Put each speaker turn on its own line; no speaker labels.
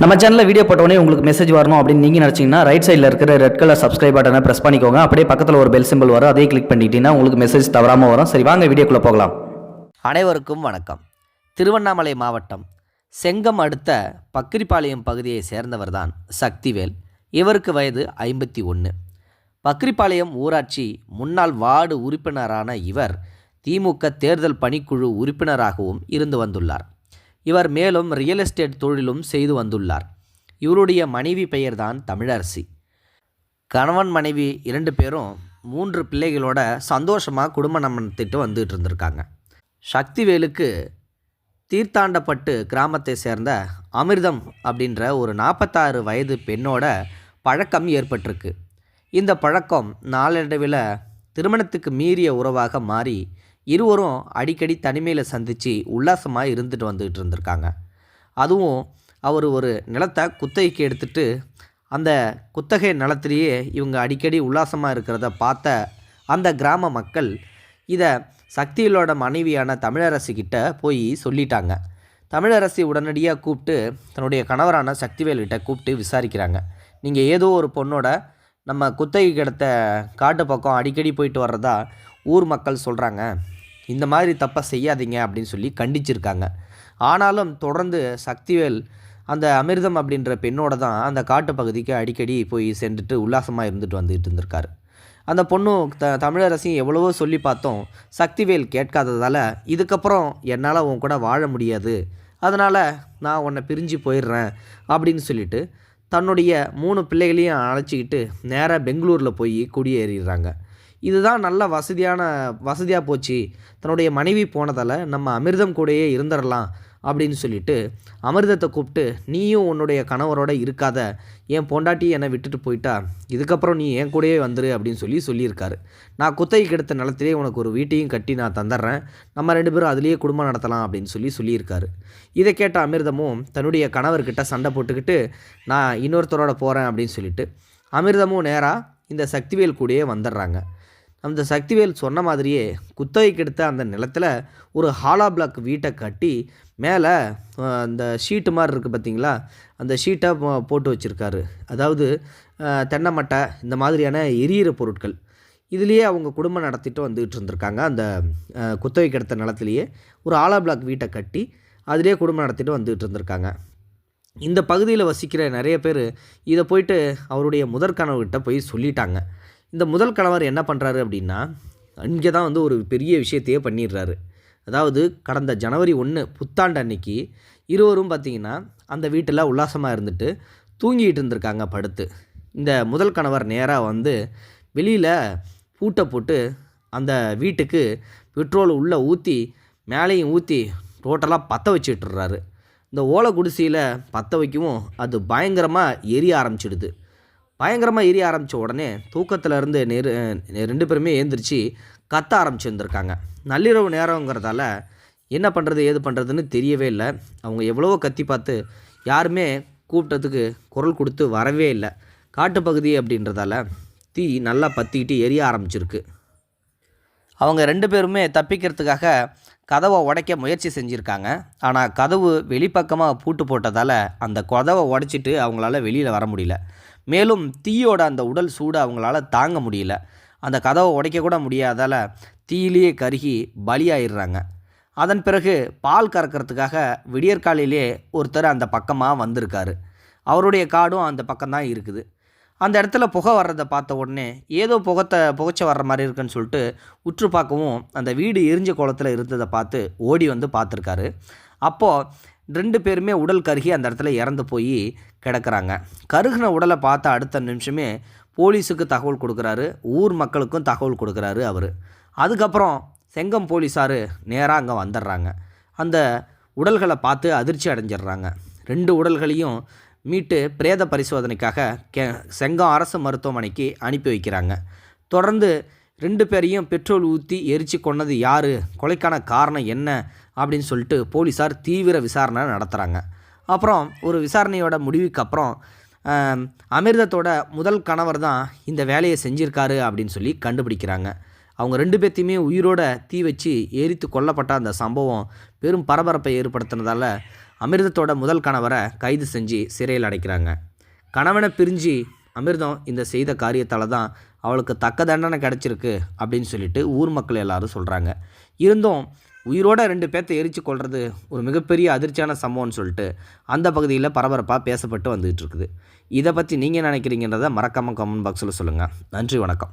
நம்ம சேனலில் வீடியோ போட்டோடனே உங்களுக்கு மெசேஜ் வரணும் அப்படின்னு நீங்கள் நினச்சிங்கன்னா ரைட் சைடில் இருக்கிற ரெட் கலர் சப்ஸ்கிரைப் பட்டனை ப்ரெஸ் பண்ணிக்கோங்க. அப்படியே பக்கத்தில் ஒரு பெல் சிம்பிள் வரும். அதையும் கிளிக் பண்ணிட்டீங்கன்னா உங்களுக்கு மெசேஜ் தவறாமல் வரும். சரி வாங்க வீடியோக்குள்ளே போகலாம்.
அனைவருக்கும் வணக்கம். திருவண்ணாமலை மாவட்டம் செங்கம் அடுத்த பக்ரிபாளையம் பகுதியை சேர்ந்தவர் தான் சக்திவேல். இவருக்கு வயது ஐம்பத்தி ஒன்று. பக்ரிபாளையம் ஊராட்சி முன்னாள் வார்டு உறுப்பினரான இவர் திமுக தேர்தல் பணிக்குழு உறுப்பினராகவும் இருந்து வந்துள்ளார். இவர் மேலும் ரியல் எஸ்டேட் தொழிலும் செய்து வந்துள்ளார். இவருடைய மனைவி பெயர்தான் தமிழரசி. கணவன் மனைவி இரண்டு பேரும் மூன்று பிள்ளைகளோட சந்தோஷமாக குடும்ப நடத்திட்டு வந்துட்டு இருந்திருக்காங்க. சக்திவேலுக்கு தீர்த்தாண்டப்பட்டு கிராமத்தை சேர்ந்த அமிர்தம் அப்படின்ற ஒரு நாற்பத்தாறு வயது பெண்ணோட பழக்கம் ஏற்பட்டிருக்கு. இந்த பழக்கம் நாளடைவில் திருமணத்துக்கு மீறிய உறவாக மாறி இருவரும் அடிக்கடி தனிமையில் சந்தித்து உல்லாசமாக இருந்துட்டு வந்துக்கிட்டு இருந்திருக்காங்க. அதுவும் அவர் ஒரு நிலத்தை குத்தகைக்கு எடுத்துட்டு அந்த குத்தகை நிலத்திலேயே இவங்க அடிக்கடி உல்லாசமாக இருக்கிறத பார்த்த அந்த கிராம மக்கள் இதை சக்திகளோட மனைவியான தமிழரசிக்கிட்ட போய் சொல்லிட்டாங்க. தமிழரசி உடனடியாக கூப்பிட்டு தன்னுடைய கணவரான சக்திவேல்கிட்ட கூப்பிட்டு விசாரிக்கிறாங்க. நீங்கள் ஏதோ ஒரு பொண்ணோட நம்ம குத்தகை கிடத்த காட்டு பக்கம் அடிக்கடி போயிட்டு வர்றதா ஊர் மக்கள் சொல்கிறாங்க இந்த மாதிரி தப்பை செய்யாதீங்க அப்படின்னு சொல்லி கண்டிச்சிருக்காங்க. ஆனாலும் தொடர்ந்து சக்திவேல் அந்த அமிர்தம் அப்படின்ற பெண்ணோட தான் அந்த காட்டு பகுதிக்கு அடிக்கடி போய் சென்றுட்டு உல்லாசமாக இருந்துட்டு வந்துகிட்டு இருந்திருக்காரு. அந்த பொண்ணும் த தமிழரசையும் எவ்வளவோ சொல்லி பார்த்தோம். சக்திவேல் கேட்காததால் இதுக்கப்புறம் என்னால் உன் கூட வாழ முடியாது. அதனால் நான் உன்னை பிரிஞ்சு போயிடுறேன் அப்படின்னு சொல்லிட்டு தன்னுடைய மூணு பிள்ளைகளையும் அழைச்சிக்கிட்டு நேராக பெங்களூரில் போய் குடியேறிடுறாங்க. இதுதான் நல்ல வசதியான வசதியாக போச்சு. தன்னுடைய மனைவி போனதால் நம்ம அமிர்தம் கூடயே இருந்துடலாம் அப்படின்னு சொல்லிட்டு அமிர்தத்தை கூப்பிட்டு நீயும் உன்னுடைய கணவரோட இருக்காத. என் பொண்டாட்டி என்னை விட்டுட்டு போயிட்டா. இதுக்கப்புறம் நீ என் கூடயே வந்துரு அப்படின்னு சொல்லி சொல்லியிருக்காரு. நான் குத்தகைக்கு எடுத்த நிலத்திலே உனக்கு ஒரு வீட்டையும் கட்டி நான் தந்துடுறேன் நம்ம ரெண்டு பேரும் அதுலேயே குடும்பம் நடத்தலாம் அப்படின்னு சொல்லி சொல்லியிருக்காரு. இதை கேட்ட அமிர்தமும் தன்னுடைய கணவர்கிட்ட சண்டை போட்டுக்கிட்டு நான் இன்னொருத்தரோட போகிறேன் அப்படின்னு சொல்லிட்டு அமிர்தமும் நேராக இந்த சக்திவேல் கூடயே வந்துடுறாங்க அந்த சக்திவேல் சொன்ன மாதிரியே குத்தகைக்கு எடுத்த அந்த நிலத்தில் ஒரு ஹாலா பிளாக் வீட்டை கட்டி மேலே அந்த ஷீட்டு மாதிரி இருக்குது பார்த்தீங்களா அந்த ஷீட்டை போட்டு வச்சுருக்காரு. அதாவது தென்னை மட்டை இந்த மாதிரியான எரியிற பொருட்கள். இதுலேயே அவங்க குடும்பம் நடத்திட்டு வந்துகிட்டு இருந்திருக்காங்க. அந்த குத்தகை குத்தகைக்கு நிலத்திலேயே ஒரு ஆலா பிளாக் வீட்டை கட்டி அதிலேயே குடும்பம் நடத்திட்டு வந்துகிட்டு இருந்திருக்காங்க. இந்த பகுதியில் வசிக்கிற நிறைய பேர் இதை போயிட்டு அவருடைய முதற்கனவுகிட்ட போய் சொல்லிட்டாங்க. இந்த முதல் கணவர் என்ன பண்ணுறாரு அப்படின்னா இங்கே தான் வந்து ஒரு பெரிய விஷயத்தையே பண்ணிடுறாரு. அதாவது கடந்த ஜனவரி ஒன்று புத்தாண்டு அன்னைக்கு இருவரும் பார்த்திங்கன்னா அந்த வீட்டில் உல்லாசமாக இருந்துட்டு தூங்கிட்டு இருந்திருக்காங்க படுத்து. இந்த முதல் கணவர் நேராக வந்து வெளியில் பூட்டை போட்டு அந்த வீட்டுக்கு பெட்ரோல் உள்ளே ஊற்றி மேலேயும் ஊற்றி டோட்டலாக பற்ற வச்சுட்டுறாரு இந்த ஓலை குடிசையில் பற்ற வைக்கவும் அது பயங்கரமாக எரிய ஆரம்பிச்சிடுது. பயங்கரமாக எரிய ஆரம்பித்த உடனே தூக்கத்தில் இருந்து நெரு ரெண்டு பேருமே எழுந்திரிச்சு கத்த ஆரம்பிச்சிருந்துருக்காங்க. நள்ளிரவு நேரங்கிறதால என்ன பண்ணுறது ஏது பண்ணுறதுன்னு தெரியவே இல்லை. அவங்க எவ்வளவோ கத்தி பார்த்து யாருமே கூப்பிட்டதுக்கு குரல் கொடுத்து வரவே இல்லை. காட்டுப்பகுதி அப்படின்றதால தீ நல்லா பற்றிக்கிட்டு எரிய ஆரம்பிச்சிருக்கு. அவங்க ரெண்டு பேருமே தப்பிக்கிறதுக்காக கதவை உடைக்க முயற்சி செஞ்சுருக்காங்க. ஆனால் கதவு வெளிப்பக்கமாக பூட்டு போட்டதால் அந்த கதவை உடைச்சிட்டு அவங்களால வெளியில் வர முடியல. மேலும் தீயோட அந்த உடல் சூடு அவங்களால தாங்க முடியல. அந்த கதவை உடைக்க கூட முடியாதால் தீயிலேயே கருகி பலியாயிடுறாங்க. அதன் பிறகு பால் கறக்கிறதுக்காக விடியற்காலையிலே ஒருத்தர் அந்த பக்கமாக வந்திருக்காரு. அவருடைய காடும் அந்த பக்கம்தான் இருக்குது. அந்த இடத்துல புகை வர்றதை பார்த்த உடனே ஏதோ புகத்தை புகைச்ச வர்ற மாதிரி இருக்குன்னு சொல்லிட்டு உற்று பார்க்கவும் அந்த வீடு எரிஞ்ச குளத்தில் இருந்ததை பார்த்து ஓடி வந்து பார்த்துருக்காரு. அப்போது ரெண்டு பேருமே உடல் கருகி அந்த இடத்துல இறந்து போய் கிடக்குறாங்க. கருகின உடலை பார்த்த அடுத்த நிமிஷமே போலீஸுக்கு தகவல் கொடுக்குறாரு. ஊர் மக்களுக்கும் தகவல் கொடுக்குறாரு அவர். அதுக்கப்புறம் செங்கம் போலீஸார் நேராக அங்கே வந்துடுறாங்க. அந்த உடல்களை பார்த்து அதிர்ச்சி அடைஞ்சிடுறாங்க. ரெண்டு உடல்களையும் மீட்டு பிரேத பரிசோதனைக்காக கே செங்கம் அரசு மருத்துவமனைக்கு அனுப்பி வைக்கிறாங்க. தொடர்ந்து ரெண்டு பேரையும் பெட்ரோல் ஊற்றி எரிச்சு கொன்னது யார்? கொலைக்கான காரணம் என்ன? அப்படின்னு சொல்லிட்டு போலீஸார் தீவிர விசாரணை நடத்துகிறாங்க அப்புறம் ஒரு விசாரணையோட முடிவுக்கு அப்புறம் அமிர்தத்தோட முதல் கணவர் தான் இந்த வேலையை செஞ்சுருக்காரு அப்படின்னு சொல்லி கண்டுபிடிக்கிறாங்க. அவங்க ரெண்டு பேர்த்தையுமே உயிரோட தீ வச்சு எரித்து கொல்லப்பட்ட அந்த சம்பவம் பெரும் பரபரப்பை ஏற்படுத்தினதால அமிர்தத்தோட முதல் கணவரை கைது செஞ்சு சிறையில் அடைக்கிறாங்க. கணவனை பிரிஞ்சு அமிர்தம் இந்த செய்த காரியத்தால் தான் அவளுக்கு தக்க தண்டனை கிடச்சிருக்கு அப்படின்னு சொல்லிட்டு ஊர் மக்கள் எல்லாரும் சொல்கிறாங்க இருந்தும் உயிரோட ரெண்டு பேர்த்த எரிச்சு கொள்வது ஒரு மிகப்பெரிய அதிர்ச்சியான சம்பவம்னு சொல்லிட்டு அந்த பகுதியில் பரபரப்பாக பேசப்பட்டு வந்துகிட்டு இருக்குது. இதை பற்றி நீங்கள் நினைக்கிறீங்கன்றதை மறக்காமல் கமெண்ட் பாக்ஸில் சொல்லுங்கள் நன்றி வணக்கம்.